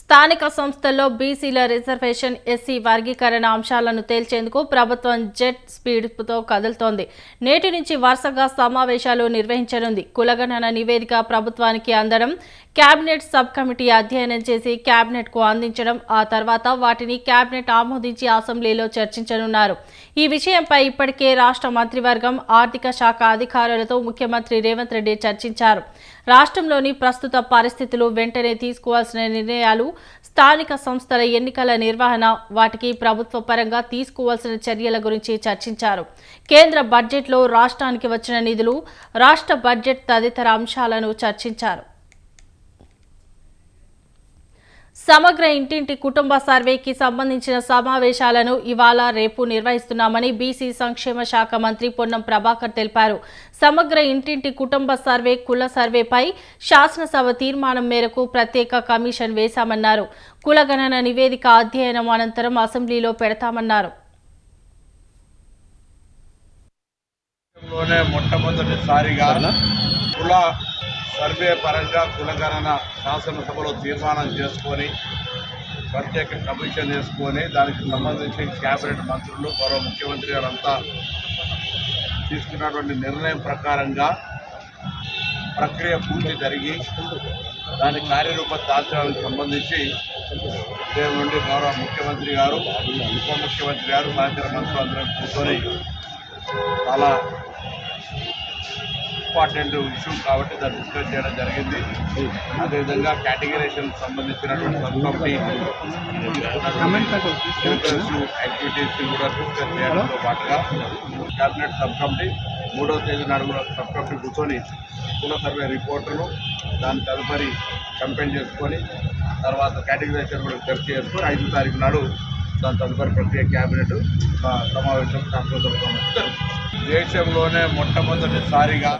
స్థానిక సంస్థల్లో బీసీల రిజర్వేషన్ ఎస్సీ వర్గీకరణ అంశాలను తేల్చేందుకు ప్రభుత్వం జెట్ స్పీడ్తో కదులుతోంది. నేటి నుంచి వరుసగా సమావేశాలు నిర్వహించనుంది. కులగణన నివేదిక ప్రభుత్వానికి అందడం కేబినెట్ సబ్ కమిటీ అధ్యయనం చేసి కేబినెట్కు అందించడం ఆ తర్వాత వాటిని కేబినెట్ ఆమోదించి అసెంబ్లీలో చర్చించనున్నారు. ఈ విషయంపై ఇప్పటికే రాష్ట్ర మంత్రివర్గం ఆర్థిక శాఖ అధికారులతో ముఖ్యమంత్రి రేవంత్ రెడ్డి చర్చించారు. రాష్ట్రంలోని ప్రస్తుత పరిస్థితులు వెంటనే తీసుకోవాల్సిన నిర్ణయాలు స్థానిక సంస్థల ఎన్నికల నిర్వహణ వాటికి ప్రభుత్వ పరంగా తీసుకోవాల్సిన చర్యల గురించి చర్చించారు. కేంద్ర బడ్జెట్లో రాష్ట్రానికి వచ్చిన నిధులు రాష్ట్ర బడ్జెట్ తదితర అంశాలను చర్చించారు. సమగ్ర ఇంటింటి కుటుంబ సర్వేకి సంబంధించిన సమావేశాలను ఇవాళ రేపు నిర్వహిస్తున్నామని బీసీ సంక్షేమ శాఖ మంత్రి పొన్నం ప్రభాకర్ తెలిపారు. సమగ్ర ఇంటింటి కుటుంబ సర్వే కుల సర్వేపై శాసనసభ తీర్మానం మేరకు ప్రత్యేక కమిషన్ వేశామన్నారు. కులగణన నివేదిక అధ్యయనం అనంతరం అసెంబ్లీలో పెడతామన్నారు. లోనే మొట్టమొదటిసారిగా కుల సర్వే పరంగా కులగణన శాసనసభలో తీర్మానం చేసుకొని ప్రత్యేక కమిషన్ వేసుకొని దానికి సంబంధించి క్యాబినెట్ మంత్రులు గౌరవ ముఖ్యమంత్రి గారంతా తీసుకున్నటువంటి నిర్ణయం ప్రకారంగా ప్రక్రియ పూర్తి జరిగి దాని కార్యరూప దాల్చడానికి సంబంధించి ఉదయం నుండి గౌరవ ముఖ్యమంత్రి గారు ఉప ముఖ్యమంత్రి గారు సాయంత్రం మంత్రులు అందరం కూర్చొని చాలా ఇంపార్టెంట్ ఇష్యూ కాబట్టి దాన్ని డిస్కస్ చేయడం జరిగింది అదేవిధంగా కేటగిరేషన్ సంబంధించినటువంటి సబ్ కమిటీ యాక్టివిటీస్ కూడా డిస్కస్ చేయడంతో పాటుగా క్యాబినెట్ సబ్ కమిటీ మూడవ తేదీ నాడు కూడా సబ్ కమిటీ కూర్చొని కుల సర్వే రిపోర్టును దాని తదుపరి కంపెయిన్ చేసుకొని తర్వాత కేటగిరేషన్ కూడా చర్చ చేసుకొని ఐదు తారీఖు నాడు దాని తదుపరి ప్రక్రియ క్యాబినెట్ సమావేశం శాసనసభ జరుగుతుంది. దేశంలోనే మొట్టమొదటిసారిగా